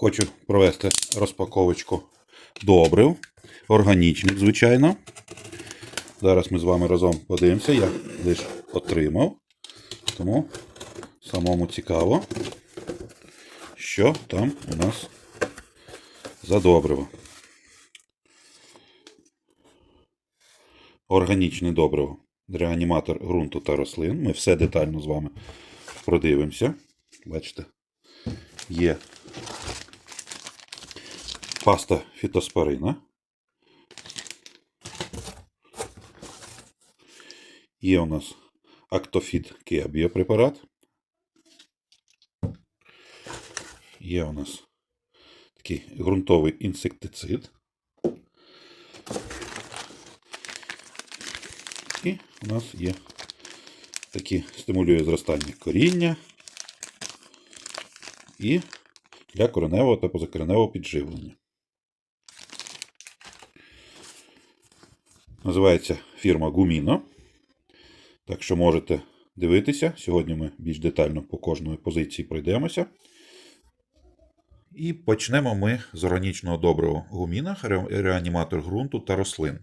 Хочу провести розпаковочку добрив. Органічних, звичайно. Зараз ми з вами разом подивимося. Я лише отримав. Тому самому цікаво, що там у нас за добриво. Органічне добриво. Реаніматор ґрунту та рослин. Ми все детально з вами продивимося. Бачите, є паста фітоспорина. Є у нас Актофіт Кеа біопрепарат. Є у нас такий ґрунтовий інсектицид. І у нас є такі стимулює зростання коріння і для кореневого та позакореневого підживлення. Називається фірма Гуміно. Так що можете дивитися. Сьогодні ми більш детально по кожної позиції пройдемося. І почнемо ми з органічного добрива гуміна, реаніматор ґрунту та рослин.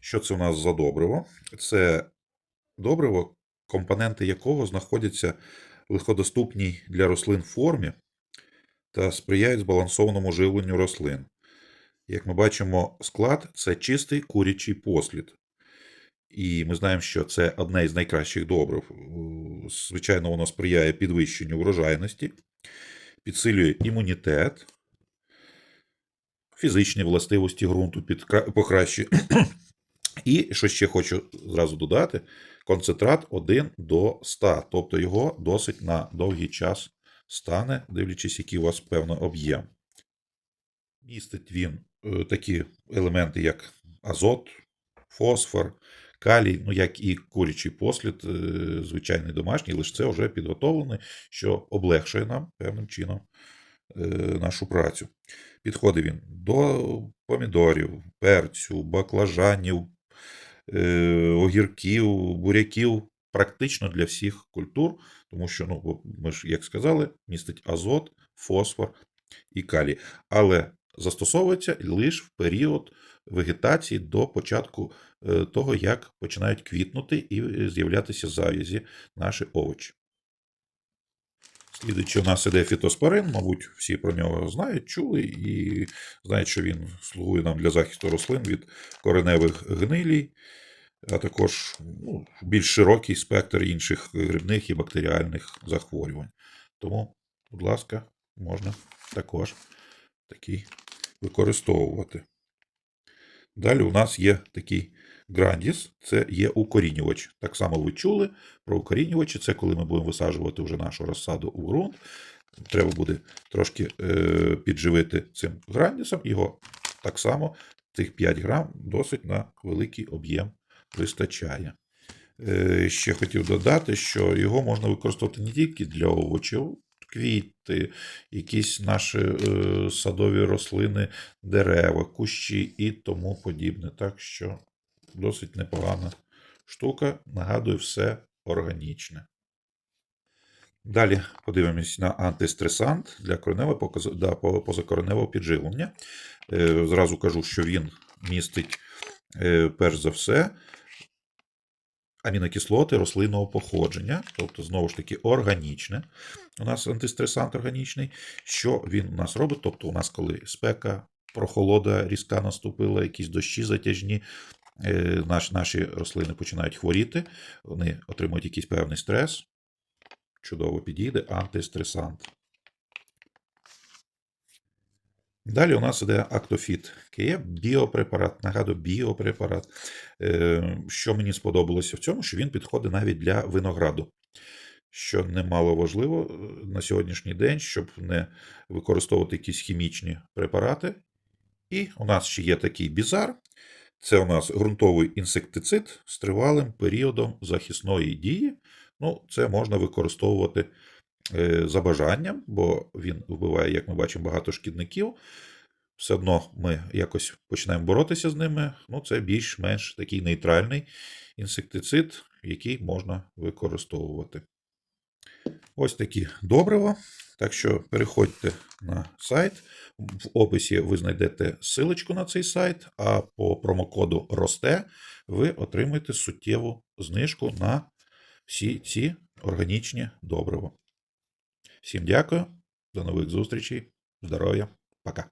Що це у нас за добриво? Це добриво, компоненти якого знаходяться в легкодоступній для рослин формі та сприяють збалансованому живленню рослин. Як ми бачимо, склад це чистий курячий послід. І ми знаємо, що це одне із найкращих добрив. Е, Звичайно, воно сприяє підвищенню врожайності, підсилює імунітет, фізичні властивості ґрунту покращує. І що ще хочу зразу додати: концентрат 1 до 100, тобто його досить на довгий час стане, дивлячись, який у вас певний об'єм. Містить він е, такі елементи, як азот, фосфор, калій, ну як і курячий послід, е, звичайний домашній, лише це вже підготовлений, що облегшує нам певним чином е, нашу працю. Підходить він до помідорів, перцю, баклажанів, огірків, буряків, практично для всіх культур, тому що, ну, ми ж, як сказали, містить азот, фосфор і калій. Але застосовується лише в період вегетації до початку е, того, як починають квітнути і е, з'являтися завязі наші овочі. Слідуючи, у нас іде фітоспорин, мабуть, всі про нього знають, чули і знають, що він слугує нам для захисту рослин від кореневих гнилій, а також ну, більш широкий спектр інших грибних і бактеріальних захворювань. Тому, будь ласка, можна також такий використовувати. Далі у нас є такий грандіс, це є укорінювач. Так само ви чули про укорінювачі. Це коли ми будемо висаджувати вже нашу розсаду у ґрунт. Треба буде трошки е, підживити цим грандісом. Його так само, цих 5 грам, досить на великий об'єм вистачає. Е, ще хотів додати, що його можна використовувати не тільки для овочів, квіти, якісь наші е, садові рослини, дерева, кущі і тому подібне. Так що досить непогана штука. Нагадую, все органічне. Далі подивимось на антистресант для кореневого да, позакореневого підживлення. Е, Зразу кажу, що він містить, е, перш за все, амінокислоти рослинного походження, тобто, знову ж таки, органічне. У нас антистресант органічний. Що він у нас робить? Тобто, у нас, коли спека, прохолода різка наступила, якісь дощі затяжні, е, наш, наші рослини починають хворіти, вони отримують якийсь певний стрес. Чудово підійде антистресант. Далі у нас іде Актофіт Київ, біопрепарат. Нагадую, біопрепарат. Е, Що мені сподобалося в цьому, що він підходить навіть для винограду. Що немало важливо е, на сьогоднішній день, щоб не використовувати якісь хімічні препарати. І у нас ще є такий бізар. Це у нас ґрунтовий інсектицид з тривалим періодом захисної дії. Ну, це можна використовувати за бажанням, бо він вбиває, як ми бачимо, багато шкідників. Все одно ми якось починаємо боротися з ними. Ну, це більш-менш такий нейтральний інсектицид, який можна використовувати. Ось такі добрива. Так що переходьте на сайт. В описі ви знайдете ссылочку на цей сайт, а по промокоду РОСТЕ ви отримаєте суттєву знижку на всі ці органічні добрива. Всім дякую, до нових зустрічей, здоров'я, пока.